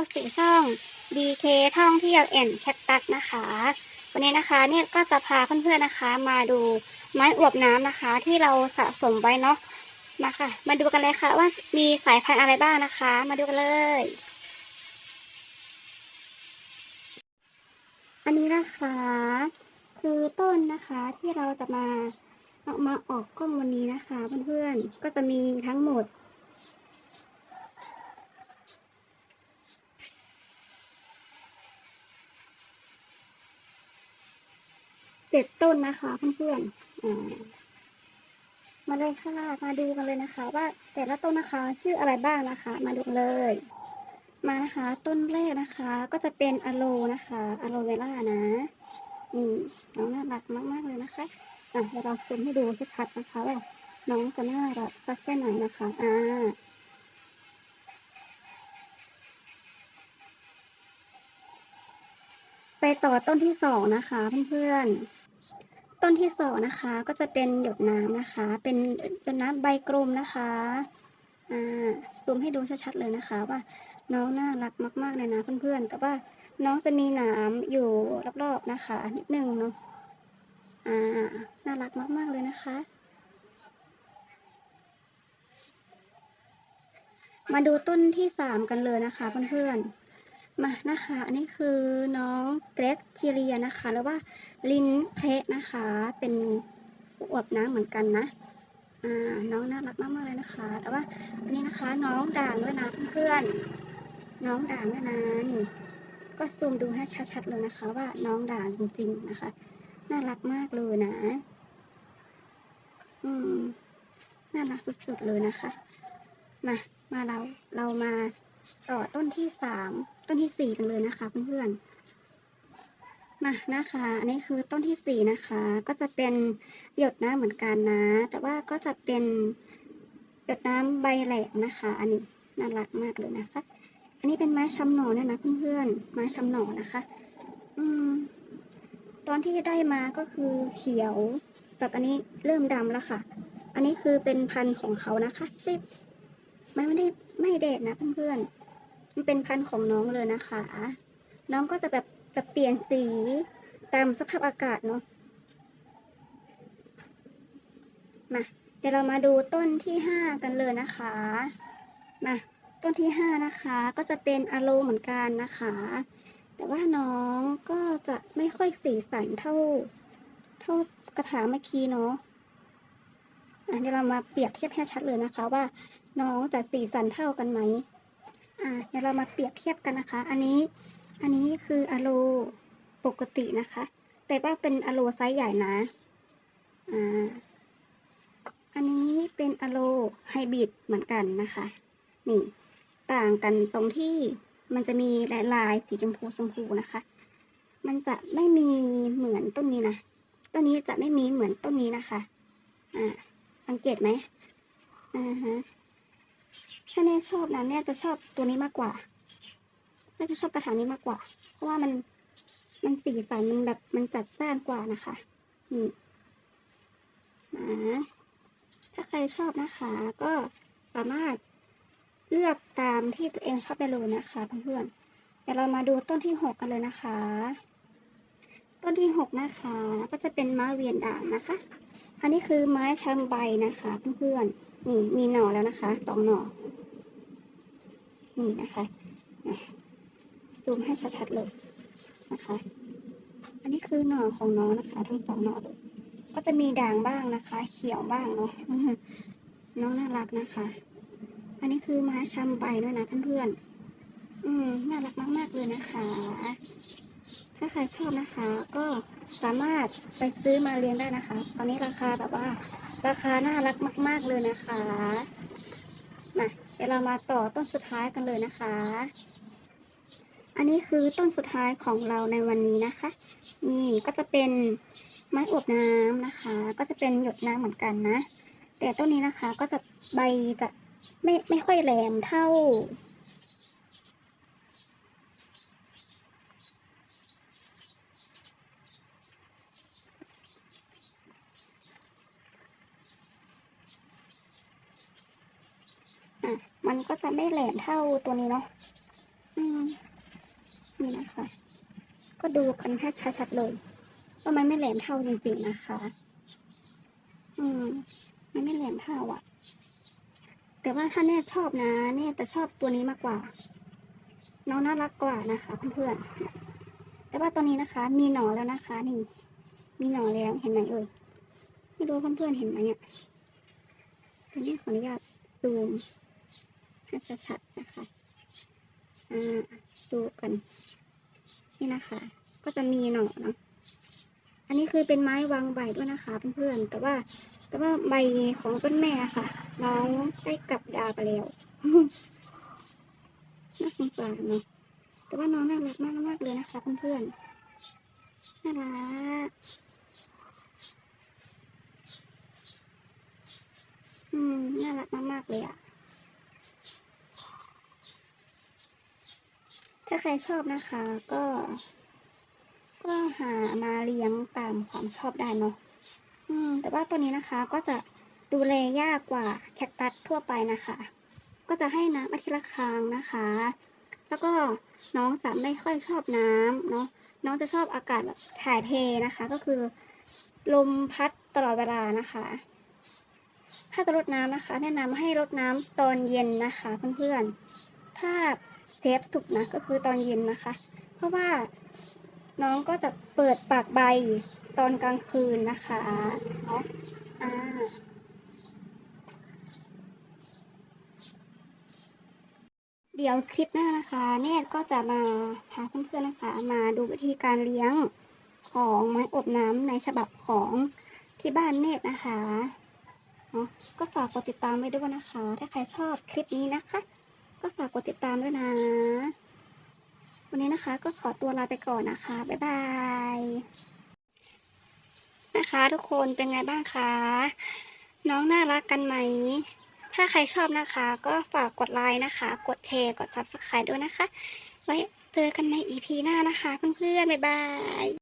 ก็สู่ช่อง BK ท่องเที่ยวแอนแคคตัสนะคะ วันนี้นะคะเนี่ยก็จะพาเพื่อนๆนะคะ มาดูไม้อวบน้ำนะคะ ที่เราสะสมไว้เนาะมาค่ะ มาดูกันเลยค่ะ ว่ามีสายพันธุ์อะไรบ้างนะคะ มาดูกันเลย อันนี้นะคะ คือต้นนะคะที่เราจะมาเอามาออกกล้องวันนี้นะคะเพื่อนๆก็จะมีทั้งหมด เจ็ดต้นนะคะเพื่อนๆมาเลยค่ะมาดูกันเลยนะคะ ว่าแต่ละต้นนะคะชื่ออะไรบ้างนะคะ มาดูกันเลย มานะคะต้นแรกนะคะ ก็จะเป็นอะโลนะคะอะโลเวล่านะนี่น้องน่ารักมากๆเลยนะคะอะเดี๋ยวเราซูมให้ดูชัดๆนะคะว่าน้องจะน่ารักสักแค่ไหนนะคะอ่าไปต่อต้นที่สองนะคะเพื่อนๆ ต้นที่สองนะคะ ก็จะเป็นหยดน้ำนะคะ เป็นหยดน้ำใบกลมนะคะอ่าซูมให้ดูชัดๆเลยนะคะ ว่าน้องน่ารักมากๆเลยนะเพื่อนๆแต่ว่าน้องจะมีหนามอยู่รอบๆนะคะนิดนึงเนาะอ่าน่ารักมากๆเลยนะคะ มาดูต้นที่สามกันเลยนะคะเพื่อนๆ มานะคะอันนี้คือน้องเกรซทีเรียนะคะ หรือว่าลินเคระนะคะ เป็นอวบน้ำเหมือนกันนะอ่าน้องน่ารักมากๆเลยนะคะ แต่ว่าอันนี้นะคะน้องด่างด้วยนะเพื่อนๆน้องด่างด้วยนะนี่ก็ซูมดูให้ชัดๆเลยนะคะ ว่าน้องด่างจริง ๆนะคะ น่ารักมากเลยนะ อืมน่ารักสุดๆเลยนะคะ มามาเราเรามา ต่อต้นที่สามต้นที่สี่กันเลยนะคะเพื่อนๆมานะคะอันนี้คือต้นที่สี่นะคะ ก็จะเป็นหยดน้ำเหมือนกันนะ แต่ว่าก็จะเป็นหยดน้ำใบแหลกนะคะ อันนี้น่ารักมากเลยนะคะ อันนี้เป็นไม้ชำหนอเนี่ยนะเพื่อนๆไม้ชำหนอนะคะ อืม ตอนที่ได้มาก็คือเขียว แต่ตอนนี้เริ่มดำแล้วค่ะ อันนี้คือเป็นพันธุ์ของเขานะคะใช่มันไม่ได้ไม่เด็ดนะเพื่อนๆ มันเป็นพันธุ์ของน้องเลยนะคะ น้องก็จะแบบจะเปลี่ยนสีตามสภาพอากาศเนาะมาเดี๋ยวเรามาดูต้นที่ห้ากันเลยนะคะมาต้นที่ห้านะคะก็จะเป็นอะโลเหมือนกันนะคะ แต่ว่าน้องก็จะไม่ค่อยสีสันเท่า เท่ากระถางเมื่อกี้เนาะอะเดี๋ยวเรามาเปรียบเทียบให้ชัดเลยนะคะว่า น้องจะสีสันเท่ากันไหม เดี๋ยวเรามาเปรียบเทียบกันนะคะ อันนี้ อันนี้คืออะโลปกตินะคะ แต่ว่าเป็นอะโลไซส์ใหญ่นะ อ่า อันนี้เป็นอะโลไฮบริดเหมือนกันนะคะ นี่ ต่างกันตรงที่มันจะมีลายลายสีชมพูชมพูนะคะ มันจะไม่มีเหมือนต้นนี้นะ ต้นนี้จะไม่มีเหมือนต้นนี้นะคะ อ่า สังเกตไหมอ่าฮะ ถ้าแน่ชอบนะแน่จะชอบตัวนี้มากกว่าแน่จะชอบกระถางนี้มากกว่า เพราะว่ามันมันสีสันมันแบบมันจัดจ้านกว่านะคะนี่นะถ้าใครชอบนะคะ ก็สามารถเลือกตามที่ตัวเองชอบได้เลยนะคะเพื่อนๆเดี๋ยวเรามาดูต้นที่หกกันเลยนะคะ ต้นที่หกนะคะ ก็จะเป็นไม้เวียนด่างนะคะ อันนี้คือไม้ชังใบนะคะเพื่อนๆนี่มีหน่อแล้วนะคะสองหน่อ นี่นะคะซูมให้ชัดๆเลยนะคะ อันนี้คือหน่อของน้องนะคะ ทั้งสองหน่อเลยก็จะมีด่างบ้างนะคะ เขียวบ้างเนาะน้องน่ารักนะคะ อันนี้คือไม้ชำใบด้วยนะเพื่อนๆอืมน่ารักมากๆเลยนะคะ ถ้าใครชอบนะคะ ก็สามารถไปซื้อมาเลี้ยงได้นะคะ ตอนนี้ราคาแบบว่า ราคาน่ารักมาก ๆเลยนะคะ มาเดี๋ยวเรามาต่อต้นสุดท้ายกันเลยนะคะ อันนี้คือต้นสุดท้ายของเราในวันนี้นะคะ นี่ก็จะเป็นไม้อวบน้ำนะคะ ก็จะเป็นหยดน้ำเหมือนกันนะ แต่ต้นนี้นะคะก็จะใบจะไม่ไม่ค่อยแหลมเท่า มันก็จะไม่แหลมเท่าตัวนี้เนาะอืมดูกันให้ชัดๆเลยว่ามันไม่แหลมเท่าจริงๆนะคะ อืม มันไม่แหลมเท่าอะ แต่ว่าถ้าเน่ชอบนะเน่จะชอบตัวนี้มากกว่า น้องน่ารักกว่านะคะเพื่อนๆ แต่ว่าตอนนี้นะคะ มีหนอนแล้วนะคะนี่ มีหนอนแล้วเห็นไหมเอ่ย ไม่รู้เพื่อนๆเห็นไหมเนี่ยตอนนี้ขออนุญาตซูม ให้ชัดๆนะคะอ่าดูกันนี่นะคะ ก็จะมีหน่อเนาะอันนี้คือเป็นไม้วางใบด้วยนะคะเพื่อนๆแต่ว่าแต่ว่าใบของต้นแม่ค่ะ น้องได้กลับดาไปแล้วน่าสงสารเนาะแต่ว่าน้องน่ารักมากมากๆเลยนะคะเพื่อนๆน่ารักอืมน่ารักมากๆเลยอะ ถ้าใครชอบนะคะ ก็ ก็หามาเลี้ยงตามความชอบได้เนาะอืม แต่ว่าตัวนี้นะคะก็จะดูแลยากกว่าแคคตัสทั่วไปนะคะ ก็จะให้น้ำอาทิตย์ละครั้งนะคะ แล้วก็น้องจะไม่ค่อยชอบน้ำเนาะน้องจะชอบอากาศแบบถ่ายเทนะคะ ก็คือลมพัดตลอดเวลานะคะ ถ้าจะรดน้ำนะคะ แนะนำให้รดน้ำตอนเย็นนะคะเพื่อนๆ ถ้า เซฟสุดนะก็คือตอนเย็นนะคะ เพราะว่าน้องก็จะเปิดปากใบตอนกลางคืนนะคะเนาะอ่าเดี๋ยวคลิปหน้านะคะเนตก็จะมาพาเพื่อนๆนะคะ มาดูวิธีการเลี้ยงของไม้อบน้ำในฉบับของที่บ้านเนตนะคะเนาะก็ฝากกดติดตามไว้ด้วยนะคะ ถ้าใครชอบคลิปนี้นะคะ ก็ฝากกดติดตามด้วยนะ วันนี้นะคะก็ขอตัวลาไปก่อนนะคะ บ๊ายบาย นะคะทุกคนเป็นไงบ้างคะ น้องน่ารักกันไหม ถ้าใครชอบนะคะ ก็ฝากกดไลค์นะคะ กดแชร์ กด Subscribe ด้วยนะคะ ไว้เจอกันใน EP หน้านะคะ เพื่อนๆ บ๊ายบาย